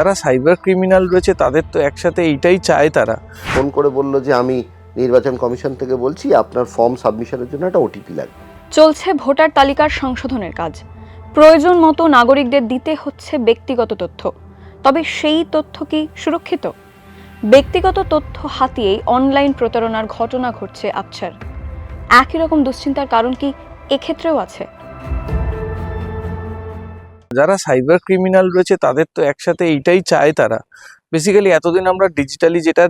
যারা cyber criminal রয়েছে তাদের তো একসাথে এইটাই চায় তারা। ফোন করে বলল যে আমি নির্বাচন কমিশন থেকে বলছি আপনার ফর্ম সাবমিশনের জন্য একটা ওটিপি লাগবে। চলছে ভোটার তালিকার সংশোধনের কাজ। প্রয়োজন মতো নাগরিকদের দিতে হচ্ছে ব্যক্তিগত তথ্য। তবে সেই তথ্য কি সুরক্ষিত? ব্যক্তিগত তথ্য হাতিয়েই অনলাইন প্রতারণার ঘটনা ঘটছে আকছার একই রকম দুশ্চিন্তার কারণ কি এক্ষেত্রেও আছে? যারা সাইবার ক্রিমিনাল রয়েছে, তাদের তো একসাথে এইটাই চায় তারা। বেসিক্যালি এতদিন আমরা ডিজিটালি যেটা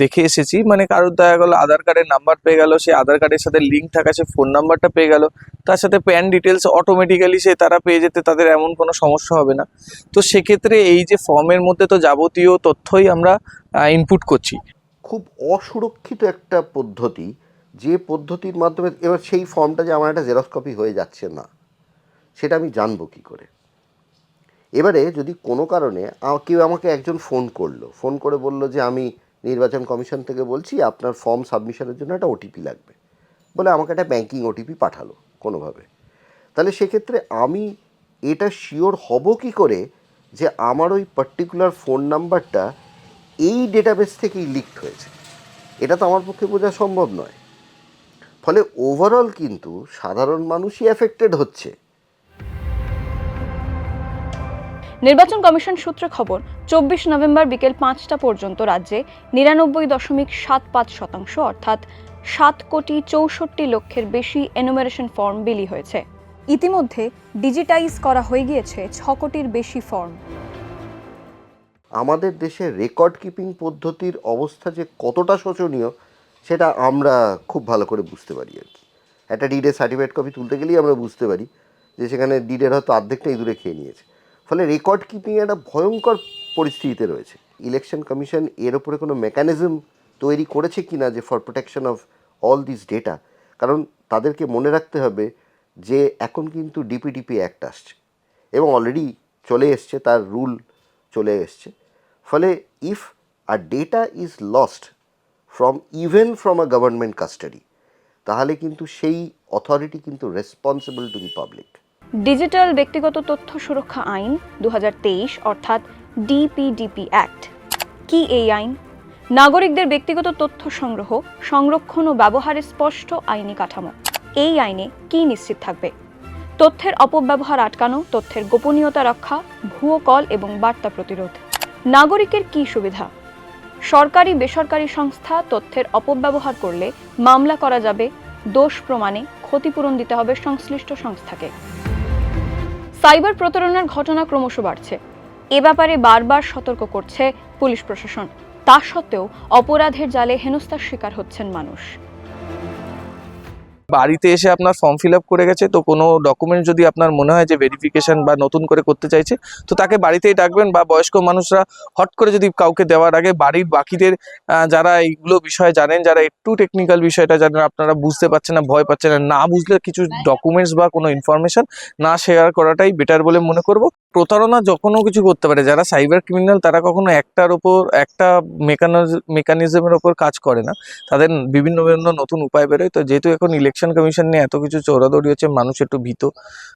দেখে এসেছি মানে কারোর দেখা গেলো আধার কার্ডের নাম্বার পেয়ে গেল, সে আধার কার্ডের সাথে লিঙ্ক থাকা, সে ফোন নাম্বারটা পেয়ে গেল, তার সাথে প্যান ডিটেলস অটোমেটিক্যালি সে তারা পেয়ে যেতে, তাদের এমন কোনো সমস্যা হবে না। তো সেক্ষেত্রে এই যে ফর্মের মধ্যে তো যাবতীয় তথ্যই আমরা ইনপুট করছি। খুব অসুরক্ষিত একটা পদ্ধতি, যে পদ্ধতির মাধ্যমে, এবার সেই ফর্মটা যে আমার একটা জেরক্স কপি হয়ে যাচ্ছে না, সেটা আমি জানব কী করে? এবারে যদি কোনো কারণে কেউ আমাকে একজন ফোন করল, ফোন করে বলল যে আমি নির্বাচন কমিশন থেকে বলছি, আপনার ফর্ম সাবমিশনের জন্য একটা ওটিপি লাগবে। বলে আমাকে একটা ব্যাঙ্কিং ওটিপি পাঠালো কোনোভাবে। তাহলে সেক্ষেত্রে আমি এটা শিওর হব কি করে যে আমার ওই পার্টিকুলার ফোন নাম্বারটা এই ডেটাবেস থেকেই লিকড হয়েছে। এটা তো আমার পক্ষে বোঝা সম্ভব নয়। ফলে ওভারঅল কিন্তু সাধারণ মানুষই অ্যাফেক্টেড হচ্ছে। নির্বাচন কমিশন সূত্রে খবর, চব্বিশ নভেম্বর বিকেল পাঁচটা পর্যন্ত রাজ্যে নিরানব্বই দশমিক সাত পাঁচ শতাংশ, অর্থাৎ সাত কোটি চৌষট্টি লক্ষের বেশি এনুমারেশন ফর্ম বিলি হয়েছে। ইতিমধ্যে ডিজিটাইজ করা হয়ে গিয়েছে ছ কোটির বেশি ফর্ম আমাদের দেশের রেকর্ড কিপিং পদ্ধতির অবস্থা যে কতটা শোচনীয়, সেটা আমরা খুব ভালো করে বুঝতে পারি আর কি। একটা ডিডের সার্টিফিকেট কপি তুলতে গেলেই আমরা বুঝতে পারি যে সেখানে ডিডের হয়তো অর্ধেকটা ইঁদুরে খেয়ে নিয়েছে। ফলে রেকর্ড কিপিং একটা ভয়ঙ্কর পরিস্থিতিতে রয়েছে। ইলেকশন কমিশন এর ওপরে কোনো মেকানিজম তৈরি করেছে কি না যে for protection of all this data কারণ তাদেরকে মনে রাখতে হবে যে এখন কিন্তু ডিপিডিপি অ্যাক্ট আসছে এবং অলরেডি চলে এসছে, তার রুল চলে এসছে। ফলে if our data is lost from even from a government custody তাহলে কিন্তু সেই অথরিটি কিন্তু responsible to the public digital ব্যক্তিগত তথ্য সুরক্ষা আইন দু হাজার তেইশ, অর্থাৎ ডিপিডিপি অ্যাক্ট কি এই আইন? নাগরিকদের ব্যক্তিগত তথ্য সংগ্রহ, সংরক্ষণ ও ব্যবহারের স্পষ্ট আইনি কাঠামো। এই আইনে কি নিশ্চিত থাকবে? তথ্যের অপব্যবহার আটকানো, তথ্যের গোপনীয়তা রক্ষা, ভুয়ো কল এবং বার্তা প্রতিরোধ। নাগরিকের কি সুবিধা? সরকারি, বেসরকারি সংস্থা তথ্যের অপব্যবহার করলে মামলা করা যাবে, দোষ প্রমাণে ক্ষতিপূরণ দিতে হবে সংশ্লিষ্ট সংস্থাকে। সাইবার প্রতারণার ঘটনা ক্রমশ বাড়ছে। এ ব্যাপারে বারবার সতর্ক করছে পুলিশ প্রশাসন। তা সত্ত্বেও অপরাধের জালে হেনস্থার শিকার হচ্ছেন মানুষ। বাড়িতে এসে আপনার ফর্ম ফিল আপ করে গেছে তো কোনো ডকুমেন্ট যদি আপনার মনে হয় যে ভেরিফিকেশন বা নতুন করে করতে চাইছে তো তাকে বাড়িতেই ডাকবেন বা বয়স্ক মানুষরা হট করে যদি কাউকে দেওয়ার আগে বাড়ির বাকিদের যারা এইগুলো বিষয়ে জানেন যারা একটু টেকনিক্যাল বিষয়টা জানেন আপনারা বুঝতে পারছেন না ভয় পাচ্ছেন না না বুঝলে কিছু ডকুমেন্টস বা কোনো ইনফরমেশন না শেয়ার করাটাই বেটার বলে মনে করব। প্রতারণা যখনও কিছু করতে পারে, যারা সাইবার ক্রিমিনাল তারা কখনো একটার ওপর একটা মেকানিজমের ওপর কাজ করে না। তাদের বিভিন্ন বিভিন্ন নতুন উপায় বেরোয়। তো যেহেতু এখন ইলেকশন কমিশন নিয়ে এত কিছু চৌরাদৌড়ি হচ্ছে, মানুষ একটু ভীত।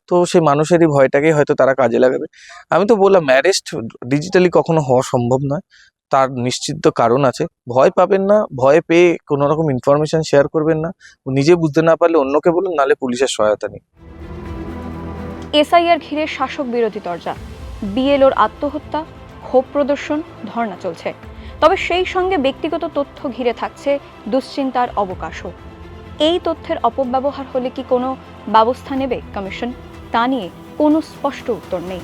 তো সেই মানুষেরই ভয়টাকেই হয়তো তারা কাজে লাগাবে। আমি তো বললাম অ্যারেস্ট ডিজিটালি কখনো হওয়া সম্ভব নয়। তার নিশ্চিত কারণ আছে। ভয় পাবেন না, ভয় পেয়ে কোনো রকম ইনফরমেশন শেয়ার করবেন না। নিজে বুঝতে না পারলে অন্যকে বলুন নালে পুলিশের সহায়তা নিন। এসআইআর ঘিরে শাসক বিরোধী তর্জা। বিএলওর আত্মহত্যা, ক্ষোভ প্রদর্শন, ধর্ণা চলছে। তবে সেই সঙ্গে ব্যক্তিগত তথ্য ঘিরে থাকছে দুশ্চিন্তার অবকাশও। এই তথ্যের অপব্যবহার হলে কি কোনো ব্যবস্থা নেবে কমিশন? তা নিয়ে কোনো স্পষ্ট উত্তর নেই।